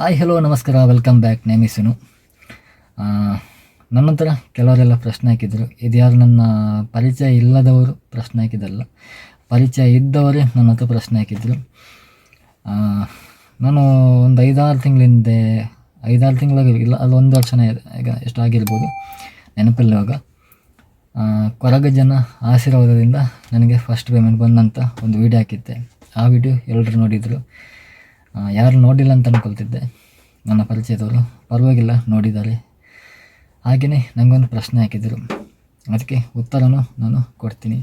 Hi hello ನಮಸ್ಕಾರ welcome back ನೇಮಿಸನು ನನ್ನ ಹತ್ರ ಕೆಲವರೆಲ್ಲ ಪ್ರಶ್ನೆ ಹಾಕಿದರು. ಇದ್ಯಾರು ನನ್ನ ಪರಿಚಯ ಇಲ್ಲದವರು ಪ್ರಶ್ನೆ ಹಾಕಿದ್ದಲ್ಲ. ಪರಿಚಯ ಇದ್ದವರೇ ನನ್ನ ಹತ್ರ ಪ್ರಶ್ನೆ ಹಾಕಿದರು. ನಾನು ಒಂದು ಐದಾರು ತಿಂಗಳಿಂದೆ, ಐದಾರು ತಿಂಗಳಾಗಿ ಇಲ್ಲ ಅದು ಒಂದು ವರ್ಷನೇ. ಈಗ ಎಷ್ಟು ಆಗಿರ್ಬೋದು, ನೆನಪಿಲ್ಲ ಇವಾಗ. ಕೊರಗ ಜನ ಆಶೀರ್ವಾದದಿಂದ ನನಗೆ ಫಸ್ಟ್ ಪೇಮೆಂಟ್ ಬಂದಂಥ ಒಂದು ವೀಡಿಯೋ ಹಾಕಿದ್ದೆ. ಆ ವಿಡಿಯೋ ಎಲ್ಲರೂ ನೋಡಿದರು. ಯಾರು ನೋಡಿಲ್ಲ ಅಂತ ಅಂದ್ಕೊಳ್ತಿದ್ದೆ ನನ್ನ ಪರಿಚಯದವರು. ಪರವಾಗಿಲ್ಲ, ನೋಡಿದ್ದಾರೆ. ಹಾಗೆಯೇ ನನಗೊಂದು ಪ್ರಶ್ನೆ ಹಾಕಿದರು. ಅದಕ್ಕೆ ಉತ್ತರನೂ ನಾನು ಕೊಡ್ತೀನಿ.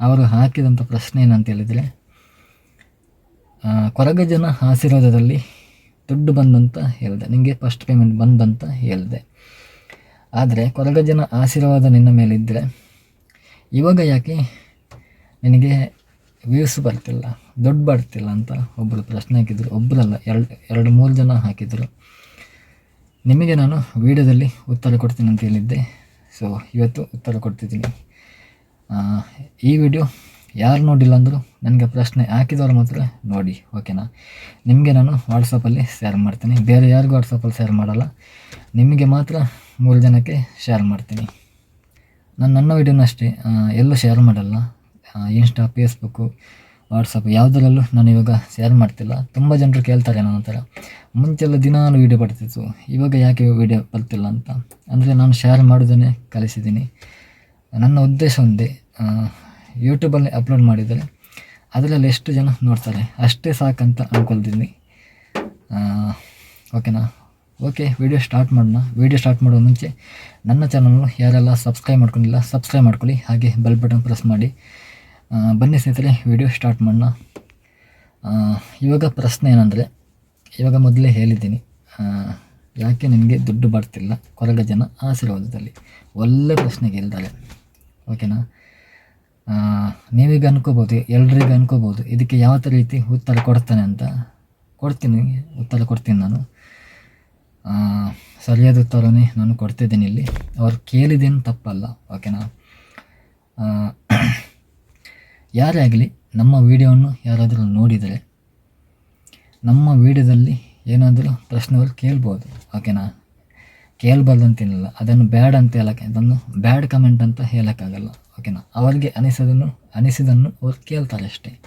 ಅವರು ಹಾಕಿದಂಥ ಪ್ರಶ್ನೆ ಏನಂತ ಹೇಳಿದರೆ ಕೊರಗಜನ ಕೊರಗ ಜನ ಆಶೀರ್ವಾದದಲ್ಲಿ ದುಡ್ಡು ಬಂದಂತ ಹೇಳಿದೆ. ನಿಮಗೆ ಫಸ್ಟ್ ಪೇಮೆಂಟ್ ಬಂದಂತ ಹೇಳಿದೆ. ಆದರೆ ಕೊರಗ ಜನ ಆಶೀರ್ವಾದ ನಿನ್ನ ಮೇಲಿದ್ದರೆ ಇವಾಗ ಯಾಕೆ ನಿನಗೆ ವ್ಯೂಸ್ ಬರ್ತಿಲ್ಲ? ದುಡ್ಡು ಬರ್ತಿಲ್ಲ ಅಂತ ಒಬ್ಬರು ಪ್ರಶ್ನೆ ಹಾಕಿದರು. ಒಬ್ಬರಲ್ಲ ಎರಡು ಎರಡು ಮೂರು ಜನ ಹಾಕಿದರು. ನಿಮಗೆ ನಾನು ವೀಡಿಯೋದಲ್ಲಿ ಉತ್ತರ ಕೊಡ್ತೀನಿ ಅಂತ ಹೇಳಿದ್ದೆ. ಸೊ ಇವತ್ತು ಉತ್ತರ ಕೊಡ್ತಿದ್ದೀನಿ. ಈ ವಿಡಿಯೋ ಯಾರು ನೋಡಿಲ್ಲ ಅಂದರೂ ನನಗೆ ಪ್ರಶ್ನೆ ಹಾಕಿದವರು ಮಾತ್ರ ನೋಡಿ ಓಕೆನಾ ನಿಮಗೆ ನಾನು ವಾಟ್ಸಪ್ಪಲ್ಲಿ ಶೇರ್ ಮಾಡ್ತೀನಿ. ಬೇರೆ ಯಾರಿಗೂ ವಾಟ್ಸಪ್ಪಲ್ಲಿ ಶೇರ್ ಮಾಡಲ್ಲ. ನಿಮಗೆ ಮಾತ್ರ ಮೂರು ಜನಕ್ಕೆ ಶೇರ್ ಮಾಡ್ತೀನಿ. ನಾನು ನನ್ನ ವಿಡಿಯೋನ ಅಷ್ಟೇ ಎಲ್ಲೂ ಶೇರ್ ಮಾಡಲ್ಲ. Insta Facebook WhatsApp. ಯಾವುದರಲ್ಲೂ ನಾನು ಇವಾಗ ಶೇರ್ ಮಾಡ್ತಿಲ್ಲ. ತುಂಬ ಜನರು ಕೇಳ್ತಾರೆ ನನ್ನ ಹತ್ರ. ಮುಂಚೆಲ್ಲ ದಿನಾಲು ವೀಡಿಯೋ ಬರ್ತಿತ್ತು. ಇವಾಗ ಯಾಕೆ ವೀಡಿಯೋ ಬರ್ತಿಲ್ಲ ಅಂತ. ಅಂದರೆ ನಾನು ಶೇರ್ ಮಾಡೋದನ್ನೇ ಕಲಿಸಿದ್ದೀನಿ. ನನ್ನ ಉದ್ದೇಶ ಒಂದೇ ಯೂಟ್ಯೂಬಲ್ಲಿ ಅಪ್ಲೋಡ್ ಮಾಡಿದರೆ ಅದರಲ್ಲಿ ಎಷ್ಟು ಜನ ನೋಡ್ತಾರೆ? ಅಷ್ಟೇ ಸಾಕಂತ ಅಂದ್ಕೊಳ್ತೀನಿ ಓಕೆನಾ ಓಕೆ ವಿಡಿಯೋ ಸ್ಟಾರ್ಟ್ ಮಾಡೋಣ. ವಿಡಿಯೋ ಸ್ಟಾರ್ಟ್ ಮಾಡುವ ಮುಂಚೆ ನನ್ನ ಚಾನಲ್ನು ಯಾರೆಲ್ಲ ಸಬ್ಸ್ಕ್ರೈಬ್ ಮಾಡ್ಕೊಂಡಿಲ್ಲ ಸಬ್ಸ್ಕ್ರೈಬ್ ಮಾಡ್ಕೊಳ್ಳಿ. ಹಾಗೆ ಬೆಲ್ ಬಟನ್ ಪ್ರೆಸ್ ಮಾಡಿ. ಬನ್ನಿ ಸ್ನೇಹಿತರೆ ವಿಡಿಯೋ ಸ್ಟಾರ್ಟ್ ಮಾಡೋಣ. ಇವಾಗ ಪ್ರಶ್ನೆ ಏನಂದರೆ, ಇವಾಗ ಮೊದಲೇ ಹೇಳಿದ್ದೀನಿ ಯಾಕೆ ನಿನಗೆ ದುಡ್ಡು ಬರ್ತಿಲ್ಲ ಕೊರಗ ಜನ ಆಶೀರ್ವಾದದಲ್ಲಿ? ಒಳ್ಳೆ ಪ್ರಶ್ನೆ ಕೇಳ್ತಾರೆ. ಓಕೆನಾ ನೀವೀಗ ಅನ್ಕೋಬೋದು, ಎಲ್ರಿಗೂ ಅನ್ಕೋಬೋದು, ಇದಕ್ಕೆ ಯಾವ ಥರ ರೀತಿ ಉತ್ತರ ಕೊಡ್ತಾನೆ ಅಂತ. ಕೊಡ್ತೀನಿ, ಉತ್ತರ ಕೊಡ್ತೀನಿ ನಾನು. ಸರಿಯಾದ ಉತ್ತರವೇ ನಾನು ಕೊಡ್ತಿದ್ದೀನಿ ಇಲ್ಲಿ. ಅವ್ರು ಕೇಳಿದ್ದೇನು ತಪ್ಪಲ್ಲ ಓಕೆನಾ ಯಾರೇ ಆಗಲಿ, ನಮ್ಮ ವಿಡಿಯೋವನ್ನು ಯಾರಾದರೂ ನೋಡಿದರೆ, ನಮ್ಮ ವಿಡಿಯೋದಲ್ಲಿ ಏನಾದರೂ ಪ್ರಶ್ನೆಗಳು ಕೇಳ್ಬೋದು, ಓಕೆನಾ? ಕೇಳಬಾರ್ದು ಅಂತೇನಿಲ್ಲ ಅದನ್ನು ಬ್ಯಾಡ್ ಅಂತ ಹೇಳಕ್ಕೆ, ಅದನ್ನು ಬ್ಯಾಡ್ ಕಮೆಂಟ್ ಅಂತ ಹೇಳೋಕ್ಕಾಗಲ್ಲ, ಓಕೆನಾ? ಅವರಿಗೆ ಅನಿಸೋದನ್ನು, ಅನಿಸಿದನ್ನು ಅವ್ರು ಕೇಳ್ತಾರೆ ಅಷ್ಟೇ.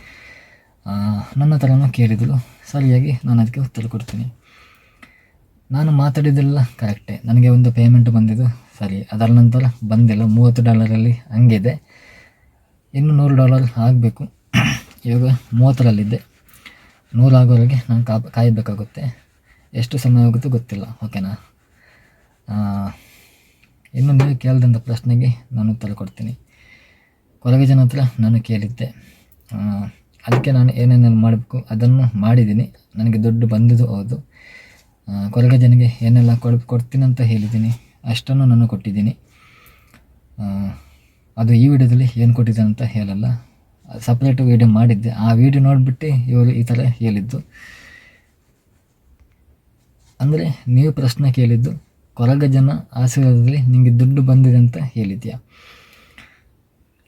ನನ್ನ ಥರನೂ ಕೇಳಿದರು. ಸರಿಯಾಗಿ ನಾನು ಅದಕ್ಕೆ ಉತ್ತರ ಕೊಡ್ತೀನಿ. ನಾನು ಮಾತಾಡಿದ್ದೆಲ್ಲ ಕರೆಕ್ಟೇ. ನನಗೆ ಒಂದು ಪೇಮೆಂಟ್ ಬಂದಿದ್ದು ಸರಿ. ಅದರ ನಂತರ ಬಂದಿಲ್ಲ. ಮೂವತ್ತು ಡಾಲರಲ್ಲಿ ಹಂಗಿದೆ. ಇನ್ನು ನೂರು ಡಾಲರ್ ಆಗಬೇಕು. ಇವಾಗ ಮೂವತ್ತರಲ್ಲಿದ್ದೆ. ನೂರು ಆಗೋವರೆಗೆ ನಾನು ಕಾ ಕಾಯಬೇಕಾಗುತ್ತೆ. ಎಷ್ಟು ಸಮಯ ಹೋಗುತ್ತೋ ಗೊತ್ತಿಲ್ಲ, ಓಕೆನಾ? ಇನ್ನು ನೀವು ಕೇಳಿದಂಥ ಪ್ರಶ್ನೆಗೆ ನಾನು ಉತ್ತರ ಕೊಡ್ತೀನಿ. ಕೊಲಗ ಜನ ಹತ್ರ ನಾನು ಕೇಳಿದ್ದೆ. ಅದಕ್ಕೆ ನಾನು ಏನೇನೇನು ಮಾಡಬೇಕು ಅದನ್ನು ಮಾಡಿದ್ದೀನಿ. ನನಗೆ ದುಡ್ಡು ಬಂದಿದ್ದು ಹೌದು. ಕೊರಗ ಜನಗೆ ಏನೆಲ್ಲ ಕೊಡ್ ಕೊಡ್ತೀನಿ ಅಂತ ಹೇಳಿದ್ದೀನಿ. ಅಷ್ಟನ್ನು ನಾನು ಕೊಟ್ಟಿದ್ದೀನಿ. ಅದು ಈ ವಿಡಿಯೋದಲ್ಲಿ ಏನು ಕೊಟ್ಟಿದ್ದಾನೆ ಅಂತ ಹೇಳಲ್ಲ. ಸಪ್ರೇಟ್ ವೀಡಿಯೋ ಮಾಡಿದ್ದೆ. ಆ ವಿಡಿಯೋ ನೋಡಿಬಿಟ್ಟು ಇವರು ಈ ಥರ ಹೇಳಿದ್ದು. ಅಂದರೆ ನೀವು ಪ್ರಶ್ನೆ ಕೇಳಿದ್ದು, ಕೊರಗ ಜನ ಆಶೀರ್ವಾದದಲ್ಲಿ ನಿಮಗೆ ದುಡ್ಡು ಬಂದಿದೆ ಅಂತ ಹೇಳಿದ್ಯಾ?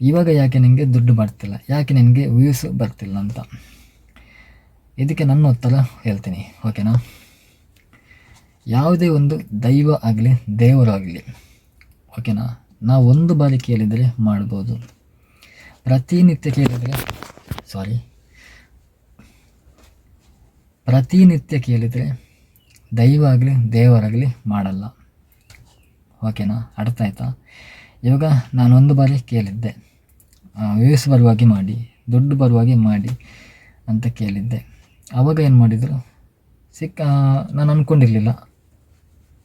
ಇವಾಗ ಯಾಕೆ ನಿನಗೆ ದುಡ್ಡು ಬರ್ತಿಲ್ಲ? ಯಾಕೆ ನಿನಗೆ ವ್ಯೂಸ್ ಬರ್ತಿಲ್ಲ ಅಂತ? ಇದಕ್ಕೆ ನನ್ನ ಉತ್ತರ ಹೇಳ್ತೀನಿ. ಓಕೆನಾ ಯಾವುದೇ ಒಂದು ದೈವ ಆಗಲಿ ದೇವರಾಗಲಿ ಓಕೆನಾ ನಾವು ಒಂದು ಬಾರಿ ಕೇಳಿದರೆ ಮಾಡ್ಬೋದು. ಪ್ರತಿನಿತ್ಯ ಕೇಳಿದರೆ ಸಾರಿ ಪ್ರತಿನಿತ್ಯ ಕೇಳಿದರೆ ದೈವ ಆಗಲಿ ದೇವರಾಗಲಿ ಮಾಡಲ್ಲ. ಓಕೆನಾ ಅರ್ಥ ಆಯ್ತಾ? ಇವಾಗ ನಾನೊಂದು ಬಾರಿ ಕೇಳಿದ್ದೆ. ವ್ಯೂಸ್ ಬರುವಾಗೆ ಮಾಡಿ, ದುಡ್ಡು ಬರುವಾಗೆ ಮಾಡಿ ಅಂತ ಕೇಳಿದ್ದೆ. ಆವಾಗ ಏನು ಮಾಡಿದರು ಸಿಕ್ಕ ನಾನು ಅಂದ್ಕೊಂಡಿರಲಿಲ್ಲ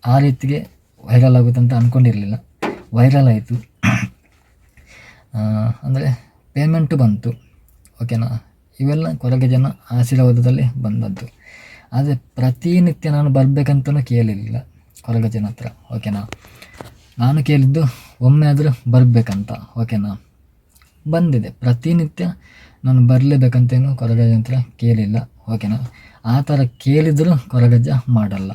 ಆ ರೀತಿಗೆ ವೈರಲ್ ಆಗುತ್ತೆ ಅಂತ ಅಂದ್ಕೊಂಡಿರಲಿಲ್ಲ ವೈರಲ್ ಆಯಿತು. ಅಂದರೆ ಪೇಮೆಂಟು ಬಂತು. ಓಕೆನಾ ಇವೆಲ್ಲ ಕೊರಗೆ ಜನ ಆಶೀರ್ವಾದದಲ್ಲಿ ಬಂದದ್ದು. ಆದರೆ ಪ್ರತಿನಿತ್ಯ ನಾನು ಬರಬೇಕಂತಲೂ ಕೇಳಿರಲಿಲ್ಲ ಕೊರಗ ಜನ ಹತ್ರ. ಓಕೆನಾ ನಾನು ಕೇಳಿದ್ದು ಒಮ್ಮೆ ಆದರೂ ಬರಬೇಕಂತ. ಓಕೆನಾ ಬಂದಿದೆ. ಪ್ರತಿನಿತ್ಯ ನಾನು ಬರಲೇಬೇಕಂತೇನು ಕೊರಗಜ್ಜ ಹತ್ರ ಕೇಳಿಲ್ಲ. ಓಕೆನಾ ಆ ಥರ ಕೇಳಿದರೂ ಕೊರಗಜ್ಜ ಮಾಡಲ್ಲ.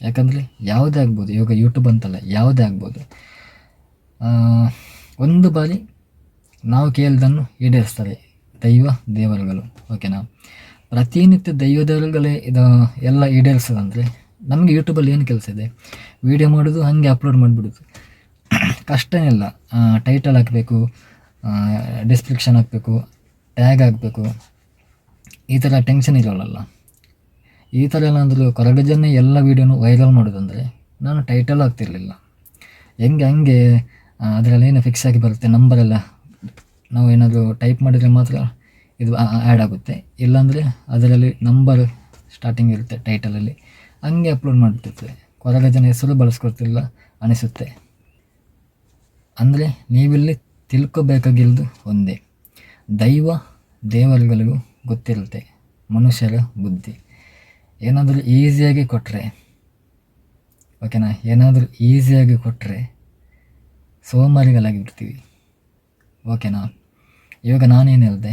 ಯಾಕಂದರೆ ಯಾವುದೇ ಆಗ್ಬೋದು. ಇವಾಗ ಯೂಟ್ಯೂಬ್ ಅಂತಲ್ಲ, ಯಾವುದೇ ಆಗ್ಬೋದು. ಒಂದು ಬಾರಿ ನಾವು ಕೇಳಿದನ್ನು ಈಡೇರಿಸ್ತಾರೆ ದೈವ ದೇವರುಗಳು ಓಕೆನಾ ಪ್ರತಿನಿತ್ಯ ದೈವದಗಳೇ ಇದು ಎಲ್ಲ ಈಡೇರಿಸೋದಂದರೆ ನಮಗೆ ಯೂಟ್ಯೂಬಲ್ಲಿ ಏನು ಕೆಲಸ ಇದೆ? ವೀಡಿಯೋ ಮಾಡೋದು, ಹಾಗೆ ಅಪ್ಲೋಡ್ ಮಾಡಿಬಿಡೋದು. ಕಷ್ಟ ಇಲ್ಲ. ಟೈಟಲ್ ಹಾಕಬೇಕು ಡಿಸ್ಕ್ರಿಪ್ಷನ್ ಹಾಕಬೇಕು ಟ್ಯಾಗ್ ಹಾಕಬೇಕು. ಈ ಥರ ಟೆನ್ಷನ್ ಇರೋಲ್ಲ. ಈ ಥರ ಎಲ್ಲ ಅಂದರೂ ಜನ ಎಲ್ಲ ವೀಡಿಯೋನು ವೈರಲ್ ಮಾಡೋದಂದರೆ ನಾನು ಟೈಟಲ್ ಆಗ್ತಿರಲಿಲ್ಲ ಹೆಂಗೆ ಹಂಗೆ ಅದರಲ್ಲಿ ಏನು ಫಿಕ್ಸ್ ಆಗಿ ಬರುತ್ತೆ ನಂಬರೆಲ್ಲ ನಾವು ಏನಾದರೂ ಟೈಪ್ ಮಾಡಿದರೆ ಮಾತ್ರ ಇದು ಆ್ಯಡ್ ಆಗುತ್ತೆ. ಇಲ್ಲಾಂದರೆ ಅದರಲ್ಲಿ ನಂಬರ್ ಸ್ಟಾರ್ಟಿಂಗ್ ಇರುತ್ತೆ ಟೈಟಲಲ್ಲಿ ಹಂಗೆ ಅಪ್ಲೋಡ್ ಮಾಡ್ತಿರ್ತದೆ ಜನ ಹೆಸರು ಬಳಸ್ಕೊಡ್ತಿಲ್ಲ ಅನಿಸುತ್ತೆ. ಅಂದರೆ ನೀವಿಲ್ಲಿ ತಿಳ್ಕೊಬೇಕಾಗಿರೋದು ಒಂದೇ. ದೈವ ದೇವರುಗಳಿಗೂ ಗೊತ್ತಿರುತ್ತೆ, ಮನುಷ್ಯರ ಬುದ್ಧಿ. ಏನಾದರೂ ಈಸಿಯಾಗಿ ಕೊಟ್ಟರೆ ಓಕೆನಾ ಏನಾದರೂ ಈಸಿಯಾಗಿ ಕೊಟ್ಟರೆ ಸೋಮಾರಿಗಳಾಗಿಬಿಡ್ತೀವಿ ಓಕೆನಾ? ಇವಾಗ ನಾನೇನು ಹೇಳಿದೆ,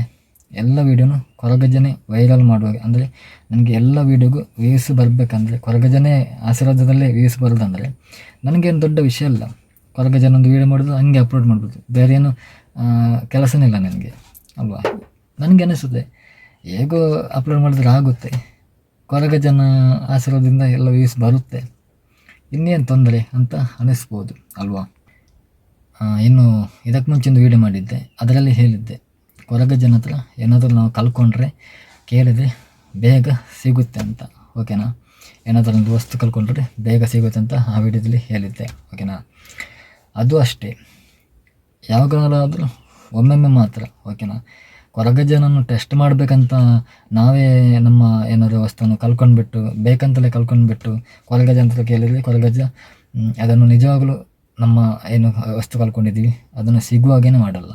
ಎಲ್ಲ ವೀಡಿಯೋನು ಕೊರಗಜ್ಜನೆ ವೈರಲ್ ಮಾಡುವಾಗ, ಅಂದರೆ ನನಗೆ ಎಲ್ಲ ವೀಡಿಯೋಗೂ ವ್ಯೂಸ್ ಬರಬೇಕಂದ್ರೆ, ಕೊರಗಜ್ಜನೆ ಆಶೀರ್ವಾದದಲ್ಲೇ ವ್ಯೂಸ್ ಬರೋದಂದರೆ, ನನಗೇನು ದೊಡ್ಡ ವಿಷಯ ಇಲ್ಲ ಕೊರಗಜನ ಒಂದು ವೀಡಿಯೋ ಮಾಡೋದು, ಹಂಗೆ ಅಪ್ಲೋಡ್ ಮಾಡ್ಬೋದು. ಬೇರೆ ಏನು ಕೆಲಸನೇ ಇಲ್ಲ ನನಗೆ, ಅಲ್ವಾ? ನನಗೆ ಅನಿಸುತ್ತೆ, ಹೇಗೋ ಅಪ್ಲೋಡ್ ಮಾಡಿದ್ರೆ ಆಗುತ್ತೆ. ಕೊರಗಜನ ಆಶೀರ್ವಾದದಿಂದ ಎಲ್ಲ ವ್ಯೂಸ್ ಬರುತ್ತೆ. ಇನ್ನೇನು ತೊಂದರೆ ಅಂತ ಅನಿಸ್ಬೋದು, ಅಲ್ವಾ? ಇನ್ನು ಇದಕ್ಕೆ ಮುಂಚೆ ಒಂದು ವೀಡಿಯೋ ಮಾಡಿದ್ದೆ. ಅದರಲ್ಲಿ ಹೇಳಿದ್ದೆ, ಕೊರಗಜ್ಜನ ಹತ್ರ ಏನಾದರೂ ನಾವು ಕಲ್ಕೊಂಡ್ರೆ ಕೇಳಿದರೆ ಬೇಗ ಸಿಗುತ್ತೆ ಅಂತ ಓಕೆನಾ ಏನಾದರೂ ಒಂದು ವಸ್ತು ಕಲ್ಕೊಂಡ್ರೆ ಬೇಗ ಸಿಗುತ್ತೆ ಅಂತ ಆ ವಿಡಿಯೋದಲ್ಲಿ ಹೇಳಿದ್ದೆ ಓಕೆನಾ ಅದು ಅಷ್ಟೇ. ಯಾವಾಗಲಾದರೂ ಒಮ್ಮೊಮ್ಮೆ ಮಾತ್ರ ಓಕೆನಾ ಕೊರಗಜ್ಜನನ್ನು ಟೆಸ್ಟ್ ಮಾಡಬೇಕಂತ ನಾವೇ ನಮ್ಮ ಏನಾದರೂ ವಸ್ತುವನ್ನು ಕಲ್ಕೊಂಡ್ಬಿಟ್ಟು, ಬೇಕಂತಲೇ ಕಲ್ಕೊಂಡ್ಬಿಟ್ಟು ಕೊರಗಜ್ಜ ಅಂತ ಕೇಳಿದರೆ ಕೊರಗಜ್ಜ ಅದನ್ನು ನಿಜವಾಗಲೂ ನಮ್ಮ ಏನು ವಸ್ತು ಕಲ್ಕೊಂಡಿದ್ದೀವಿ ಅದನ್ನು ಸಿಗುವಾಗೇ ಮಾಡಲ್ಲ.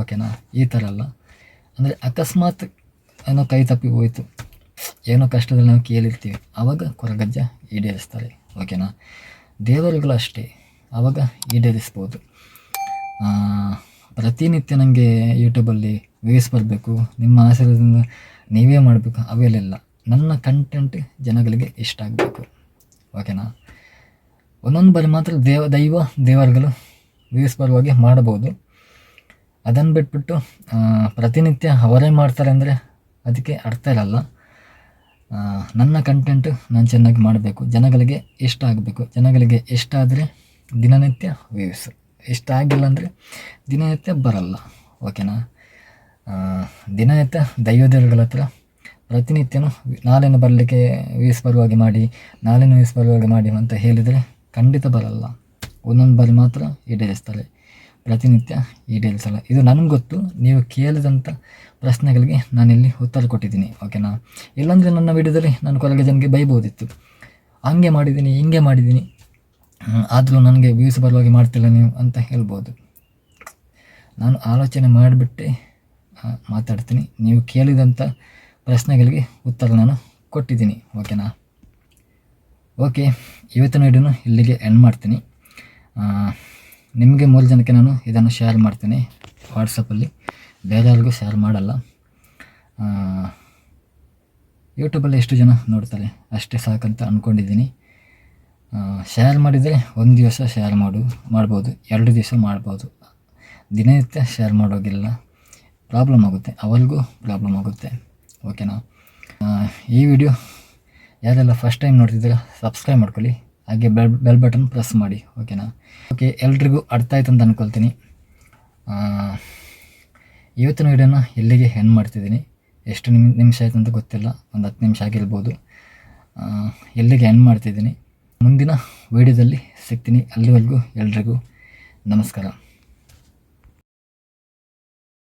ಓಕೆನಾ? ಈ ಥರ ಅಲ್ಲ. ಅಂದರೆ ಅಕಸ್ಮಾತ್ ಏನೋ ಕೈ ತಪ್ಪಿ ಹೋಯಿತು, ಏನೋ ಕಷ್ಟದಲ್ಲಿ ನಾವು ಕೇಳಿರ್ತೀವಿ ಆವಾಗ ಕೊರಗಜ್ಜ ಈಡೇರಿಸ್ತಾರೆ. ಓಕೆನಾ? ದೇವರುಗಳು ಅಷ್ಟೇ ಆವಾಗ ಈಡೇರಿಸ್ಬೋದು. ಪ್ರತಿನಿತ್ಯ ನನಗೆ ಯೂಟ್ಯೂಬಲ್ಲಿ ವ್ಯೂಸ್ ಬರಬೇಕು, ನಿಮ್ಮ ಆಶೀರ್ವಾದದಿಂದ ನೀವೇ ಮಾಡಬೇಕು, ಅವೆಲ್ಲ ನನ್ನ ಕಂಟೆಂಟ್ ಜನಗಳಿಗೆ ಇಷ್ಟ ಆಗಬೇಕು. ಓಕೆನಾ? ಒಂದೊಂದು ಬಾರಿ ಮಾತ್ರ ದೇವ, ದೈವ, ದೇವರುಗಳು ವ್ಯೂಸ್ ಬರುವಾಗೆ ಮಾಡಬಹುದು. ಅದನ್ನು ಬಿಟ್ಬಿಟ್ಟು ಪ್ರತಿನಿತ್ಯ ಅವರೇ ಮಾಡ್ತಾರೆ ಅಂದರೆ ಅದಕ್ಕೆ ಅರ್ಥ ಇರಲ್ಲ. ನನ್ನ ಕಂಟೆಂಟು ನಾನು ಚೆನ್ನಾಗಿ ಮಾಡಬೇಕು. ಜನಗಳಿಗೆ ಇಷ್ಟ ಆಗಬೇಕು. ಜನಗಳಿಗೆ ಇಷ್ಟ ಆದರೆ ದಿನನಿತ್ಯ ವ್ಯೂಸ್ ಇಷ್ಟ ಆಗಿಲ್ಲ ಅಂದರೆ ದಿನನಿತ್ಯ ಬರಲ್ಲ. ಓಕೆನಾ ದಿನನಿತ್ಯ ದೈವದೇವರುಗಳ ಹತ್ರ ಪ್ರತಿನಿತ್ಯನೂ ನಾಳೆನೂ ಬರಲಿಕ್ಕೆ ವೀಸ್ ಮಾಡಿ, ನಾಳೆನೂ ವೀಸ್ ಬರುವಾಗೆ ಮಾಡಿ ಅಂತ ಹೇಳಿದರೆ ಖಂಡಿತ ಬರಲ್ಲ. ಒಂದೊಂದು ಬಾರಿ ಮಾತ್ರ ಈಡೇರಿಸ್ತಾರೆ. ಪ್ರತಿನಿತ್ಯ ಈಡೇರಿಸಲ್ಲ. ಇದು ನನಗೆ ಗೊತ್ತು. ನೀವು ಕೇಳಿದಂಥ ಪ್ರಶ್ನೆಗಳಿಗೆ ನಾನಿಲ್ಲಿ ಉತ್ತರ ಕೊಟ್ಟಿದ್ದೀನಿ, ಓಕೆನಾ? ಇಲ್ಲಾಂದರೆ ನನ್ನ ವಿಡಿಯೋದಲ್ಲಿ ನಾನು ಕೊರಗೆ ಜನಕ್ಕೆ ಬೈಬೋದಿತ್ತು. ಹಂಗೆ ಮಾಡಿದ್ದೀನಿ, ಹಿಂಗೆ ಮಾಡಿದ್ದೀನಿ. ಆದರೂ ನನಗೆ ವ್ಯೂಸ್ ಬರುವಾಗೆ ಮಾಡ್ತಿಲ್ಲ ನೀವು ಅಂತ ಹೇಳ್ಬೋದು. ನಾನು ಆಲೋಚನೆ ಮಾಡಿಬಿಟ್ಟೆ ಮಾತಾಡ್ತೀನಿ. ನೀವು ಕೇಳಿದಂಥ ಪ್ರಶ್ನೆಗಳಿಗೆ ಉತ್ತರ ನಾನು ಕೊಟ್ಟಿದ್ದೀನಿ, ಓಕೆನಾ? ಓಕೆ. ಇವತ್ತಿನ ವಿಡಿಯೋನು ಇಲ್ಲಿಗೆ ಎಂಡ್ ಮಾಡ್ತೀನಿ. ನಿಮಗೆ ಮೂರು ಜನಕ್ಕೆ ನಾನು ಇದನ್ನು ಶೇರ್ ಮಾಡ್ತೀನಿ ವಾಟ್ಸಪ್ಪಲ್ಲಿ ಬೇರೆಯವ್ರಿಗೂ ಶೇರ್ ಮಾಡಲ್ಲ. ಯೂಟ್ಯೂಬಲ್ಲಿ ಎಷ್ಟು ಜನ ನೋಡ್ತಾರೆ ಅಷ್ಟೇ ಸಾಕಂತ ಅಂದ್ಕೊಂಡಿದ್ದೀನಿ ಶೇರ್ ಮಾಡಿದರೆ ಒಂದು ದಿವಸ ಶೇರ್ ಮಾಡು, ಮಾಡ್ಬೋದು, ಎರಡು ದಿವಸ ಮಾಡ್ಬೋದು. ದಿನನಿತ್ಯ ಶೇರ್ ಮಾಡೋಗಿಲ್ಲ ಪ್ರಾಬ್ಲಮ್ ಆಗುತ್ತೆ. ಅವರಿಗೂ ಪ್ರಾಬ್ಲಮ್ ಆಗುತ್ತೆ. ಓಕೆನಾ ಈ ವಿಡಿಯೋ ಯಾರೆಲ್ಲ ಫಸ್ಟ್ ಟೈಮ್ ನೋಡ್ತಿದ್ದೀರಾ ಸಬ್ಸ್ಕ್ರೈಬ್ ಮಾಡ್ಕೊಳ್ಳಿ. ಹಾಗೆ ಬೆಲ್ ಬೆಲ್ ಬಟನ್ ಪ್ರೆಸ್ ಮಾಡಿ ಓಕೆನಾ ಓಕೆ ಎಲ್ರಿಗೂ ಅರ್ಥ ಆಯ್ತು ಅಂತ ಅನ್ಕೊಳ್ತೀನಿ. ಇವತ್ತಿನ ವೀಡಿಯೋನ ಎಲ್ಲಿಗೆ ಹೆಣ್ ಮಾಡ್ತಿದ್ದೀನಿ? ಎಷ್ಟು ನಿಮ್, ನಿಮಿಷ ಆಯ್ತು ಅಂತ ಗೊತ್ತಿಲ್ಲ, ಒಂದು ಹತ್ತು ನಿಮಿಷ ಆಗಿರ್ಬೋದು. ಎಲ್ಲಿಗೆ ಹೆಣ್ ಮಾಡ್ತಿದ್ದೀನಿ? ಮುಂದಿನ ವೀಡಿಯೋದಲ್ಲಿ ಸಿಗ್ತೀನಿ. ಅಲ್ಲಿವರೆಗೂ ಎಲ್ರಿಗೂ ನಮಸ್ಕಾರ.